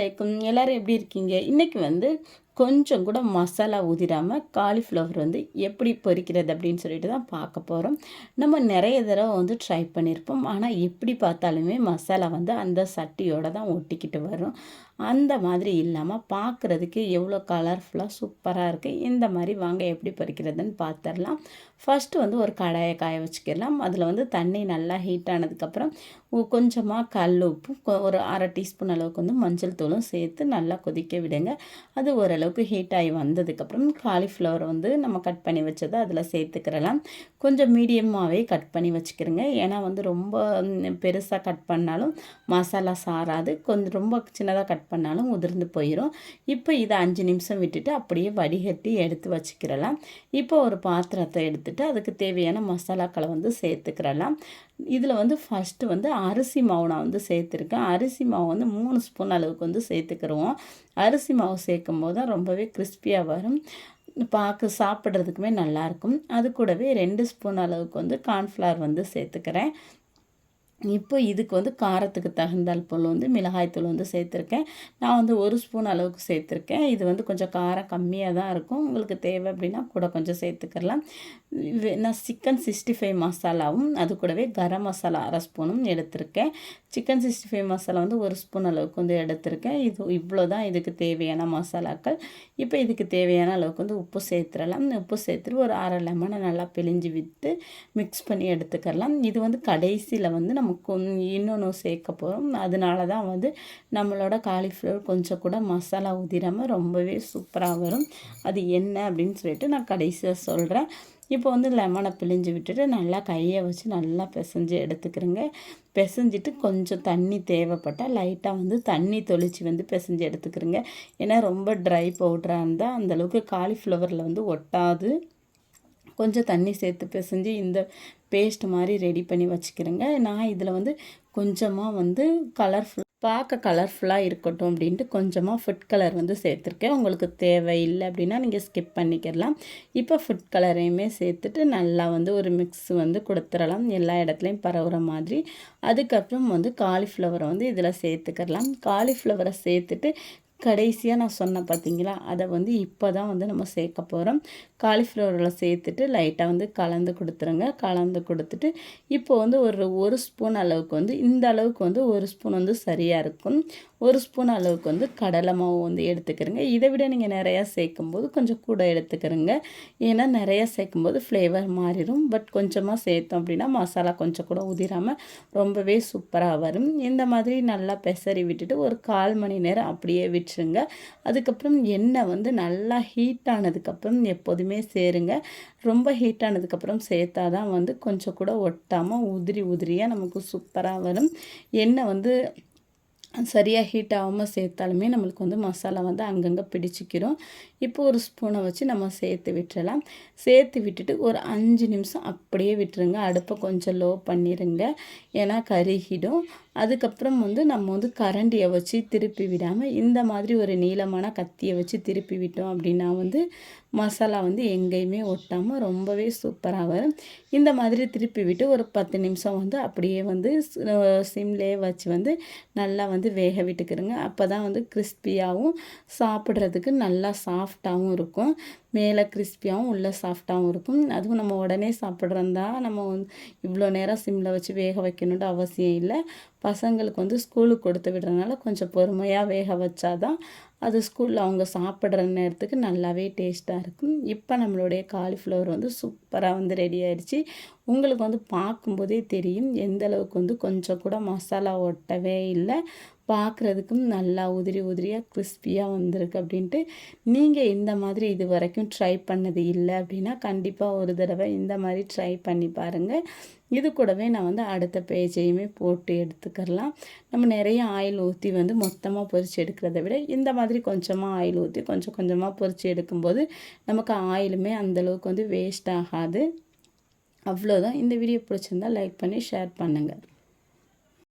அலைக்கும் எல்லோரும் எப்படி இருக்கீங்க? இன்றைக்கி வந்து கொஞ்சம் கூட மசாலா ஊதிடாமல் காலிஃப்ளவர் வந்து எப்படி பொரிக்கிறது அப்படின்னு சொல்லிட்டு தான் பார்க்க போகிறோம் நம்ம நிறைய தடவை வந்து ட்ரை பண்ணியிருப்போம் ஆனால் எப்படி பார்த்தாலுமே மசாலா வந்து அந்த சட்டியோடு தான் ஒட்டிக்கிட்டு வரும். அந்த மாதிரி இல்லாமல் பார்க்குறதுக்கு எவ்வளோ கலர்ஃபுல்லாக சூப்பராக இருக்குது இந்த மாதிரி வாங்க எப்படி பறிக்கிறதுன்னு பார்த்துடலாம் ஃபஸ்ட்டு வந்து ஒரு கடாயை காய வச்சுக்கிடலாம். அதில் வந்து தண்ணி நல்லா ஹீட் ஆனதுக்கப்புறம் கொஞ்சமாக கல் உப்பு ஒரு அரை டீஸ்பூன் அளவுக்கு வந்து மஞ்சள் தூளும் சேர்த்து நல்லா கொதிக்க விடுங்க. அது ஓரளவுக்கு ஹீட் ஆகி வந்ததுக்கப்புறம் காலிஃப்ளவர் வந்து நம்ம கட் பண்ணி வச்சதை அதில் சேர்த்துக்கிறலாம் கொஞ்சம் மீடியமாகவே கட் பண்ணி வச்சுக்கிறோங்க ஏன்னா வந்து ரொம்ப பெருசாக கட் பண்ணாலும் மசாலா சாராது. கொஞ்சம் ரொம்ப சின்னதாக கட் பண்ணாலும் உதிர்ந்து போயிடும் இப்போ இதை அஞ்சு நிமிஷம் விட்டுட்டு அப்படியே வடிகட்டி எடுத்து வச்சுக்கிறலாம். இப்போ ஒரு பாத்திரத்தை எடுத்துகிட்டு அதுக்கு தேவையான மசாலாக்களை வந்து சேர்த்துக்கிறலாம். இதில் வந்து ஃபஸ்ட்டு வந்து அரிசி மாவு நான் வந்து சேர்த்துருக்கேன். அரிசி மாவு வந்து மூணு ஸ்பூன் அளவுக்கு வந்து சேர்த்துக்கிடுவோம் அரிசி மாவு சேர்க்கும் போது தான் ரொம்பவே கிறிஸ்பியாக வரும். பார்க்க சாப்பிட்றதுக்குமே நல்லாயிருக்கும் அது கூடவே ரெண்டு ஸ்பூன் அளவுக்கு வந்து கார்ன்ஃப்ளவர் வந்து சேர்த்துக்கிறேன். இப்போ இதுக்கு வந்து காரத்துக்கு தகுந்தால் போல் வந்து மிளகாய்த்தூள் வந்து சேர்த்துருக்கேன். நான் வந்து ஒரு ஸ்பூன் அளவுக்கு சேர்த்துருக்கேன். இது வந்து கொஞ்சம் காரம் கம்மியாக தான் இருக்கும். உங்களுக்கு தேவை அப்படின்னா கூட கொஞ்சம் சேர்த்துக்கலாம். நான் சிக்கன் சிக்ஸ்டி ஃபைவ் மசாலாவும் அது கூடவே கரம் மசாலா அரை ஸ்பூனும் எடுத்திருக்கேன். சிக்கன் சிக்ஸ்டி ஃபைவ் மசாலா வந்து ஒரு ஸ்பூன் அளவுக்கு வந்து எடுத்திருக்கேன். இது இவ்வளோ தான் இதுக்கு தேவையான மசாலாக்கள். இப்போ இதுக்கு தேவையான அளவுக்கு வந்து உப்பு சேர்த்துடலாம் உப்பு சேர்த்துட்டு ஒரு அரை லெமனை நல்லா பிழிஞ்சு விட்டு மிக்ஸ் பண்ணி எடுத்துக்கலாம் இது வந்து கடைசியில் வந்து நம்ம இன்னொன்று சேர்க்க போகிறோம் அதனால தான் வந்து நம்மளோட காலிஃப்ளவர் கொஞ்சம் கூட மசாலா உதிராமல் ரொம்பவே சூப்பராக வரும். அது என்ன அப்படின்னு சொல்லிட்டு நான் கடைசியாக சொல்கிறேன் இப்போ வந்து லெமனை பிழிஞ்சு விட்டுட்டு நல்லா கையை வச்சு நல்லா பிசைஞ்சு எடுத்துக்கிறேங்க. பிசைஞ்சிட்டு கொஞ்சம் தண்ணி தேவைப்பட்டால் லைட்டாக வந்து தண்ணி தொளிச்சு வந்து பிசைஞ்சு எடுத்துக்கிறேங்க. ஏன்னா ரொம்ப ட்ரை பவுட்ராக இருந்தால் அந்தளவுக்கு காலிஃப்ளவரில் வந்து ஒட்டாது. கொஞ்சம் தண்ணி சேர்த்து பிசைஞ்சு இந்த பேஸ்ட் மாதிரி ரெடி பண்ணி வச்சுக்கிறேங்க. நான் இதில் வந்து கொஞ்சமாக வந்து கலர்ஃபுல் பார்க்க கலர்ஃபுல்லாக இருக்கட்டும் அப்படின்ட்டு கொஞ்சமாக ஃபுட் கலர் வந்து சேர்த்துருக்கேன். உங்களுக்கு தேவையில்லை அப்படின்னா நீங்கள் ஸ்கிப் பண்ணிக்கிடலாம். இப்போ ஃபுட் கலரையுமே சேர்த்துட்டு நல்லா வந்து ஒரு மிக்ஸ் வந்து கொடுத்துடலாம். எல்லா இடத்துலையும் பரவுகிற மாதிரி. அதுக்கப்புறம் வந்து காலிஃப்ளவரை வந்து இதில் சேர்த்துக்கிறலாம் காலிஃப்ளவரை சேர்த்துட்டு கடைசியாக நான் சொன்னேன் பார்த்தீங்களா அதை வந்து இப்போ தான் வந்து நம்ம சேர்க்க போகிறோம் காலிஃப்ளவரில் சேர்த்துட்டு லைட்டாக வந்து கலந்து கொடுத்துருங்க. கலந்து கொடுத்துட்டு இப்போ வந்து ஒரு ஒரு ஸ்பூன் அளவுக்கு வந்து இந்த அளவுக்கு வந்து ஒரு ஸ்பூன் வந்து சரியாக இருக்கும். ஒரு ஸ்பூன் அளவுக்கு வந்து கடலை மாவு வந்து எடுத்துக்கிறங்க. இதை விட நீங்கள் நிறையா சேர்க்கும்போது கொஞ்சம் கூட எடுத்துக்கிறங்க. ஏன்னா நிறையா சேர்க்கும்போது ஃப்ளேவர் மாறிடும். பட் கொஞ்சமாக சேர்த்தோம் அப்படின்னா மசாலா கொஞ்சம் கூட உதிராமல் ரொம்பவே சூப்பராக வரும். இந்த மாதிரி நல்லா பெசரி விட்டுட்டு ஒரு கால் மணி நேரம் அப்படியே விட்டு வச்சுருங்க அதுக்கப்புறம் எண்ணெய் வந்து நல்லா ஹீட் ஆனதுக்கப்புறம் எப்போதுமே சேருங்க. ரொம்ப ஹீட் ஆனதுக்கப்புறம் சேர்த்தா தான் வந்து கொஞ்சம் கூட ஒட்டாமல் உதிரி உதிரியாக நமக்கு சூப்பராக வரும். எண்ணெய் வந்து சரியாக ஹீட் ஆகாமல் சேர்த்தாலுமே நம்மளுக்கு வந்து மசாலா வந்து அங்கங்கே பிடிச்சிக்கிறோம் இப்போ ஒரு ஸ்பூனை வச்சு நம்ம சேர்த்து விட்டுறலாம். சேர்த்து விட்டுட்டு ஒரு அஞ்சு நிமிஷம் அப்படியே விட்டுருங்க. அடுப்பை கொஞ்சம் லோ பண்ணிடுங்க ஏன்னா கருகிடும். அதுக்கப்புறம் வந்து நம்ம வந்து கரண்டியை வச்சு திருப்பி விடாமல் இந்த மாதிரி ஒரு நீளமான கத்தியை வச்சு திருப்பி விட்டோம் அப்படின்னா வந்து மசாலா வந்து எங்கேயுமே ஒட்டாமல் ரொம்பவே சூப்பராக வரும். இந்த மாதிரி திருப்பி விட்டு ஒரு பத்து நிமிஷம் வந்து அப்படியே வந்து சிம்லே வச்சு வந்து நல்லா வந்து வேக விட்டுக்கிறோங்க. அப்போ தான் வந்து கிறிஸ்பியாகவும் சாப்பிட்றதுக்கு நல்லா சாஃப்டாகவும் இருக்கும். மேலே கிறிஸ்பியாகவும் உள்ளே சாஃப்டாகவும் இருக்கும். அதுவும் நம்ம உடனே சாப்பிட்றந்தா நம்ம வந்து இவ்வளோ நேரம் சிம்மில் வச்சு வேக வைக்கணுன்ற அவசியம் இல்லை. பசங்களுக்கு வந்து ஸ்கூலுக்கு கொடுத்து விடுறதுனால கொஞ்சம் பொறுமையாக வேக வச்சாதான் அது ஸ்கூலில் அவங்க சாப்பிட்ற நேரத்துக்கு நல்லாவே டேஸ்ட்டாக இருக்கும். இப்போ நம்மளுடைய காலிஃப்ளவர் வந்து சூப்பராக வந்து ரெடி ஆயிடுச்சு. உங்களுக்கு வந்து பார்க்கும்போதே தெரியும். எந்த அளவுக்கு வந்து கொஞ்சம் கூட மசாலா ஒட்டவே இல்லை. பார்க்குறதுக்கும் நல்லா உதிரி உதிரியாக கிறிஸ்பியாக வந்திருக்கு அப்படின்ட்டு நீங்கள் இந்த மாதிரி இது வரைக்கும் ட்ரை பண்ணது இல்லை அப்படின்னா கண்டிப்பாக ஒரு தடவை இந்த மாதிரி ட்ரை பண்ணி பாருங்கள் இது கூடவே நான் வந்து அடுத்த பேஜையுமே போட்டு எடுத்துக்கிறலாம் நம்ம நிறைய ஆயில் ஊற்றி வந்து மொத்தமாக பொறிச்சு எடுக்கிறத விட இந்த மாதிரி கொஞ்சமாக ஆயில் ஊற்றி கொஞ்சம் கொஞ்சமாக பொறிச்சு எடுக்கும்போது நமக்கு ஆயிலுமே அந்தளவுக்கு வந்து வேஸ்ட் ஆகாது. அவ்வளோதான் இந்த வீடியோ பிடிச்சிருந்தால் லைக் பண்ணி ஷேர் பண்ணுங்கள்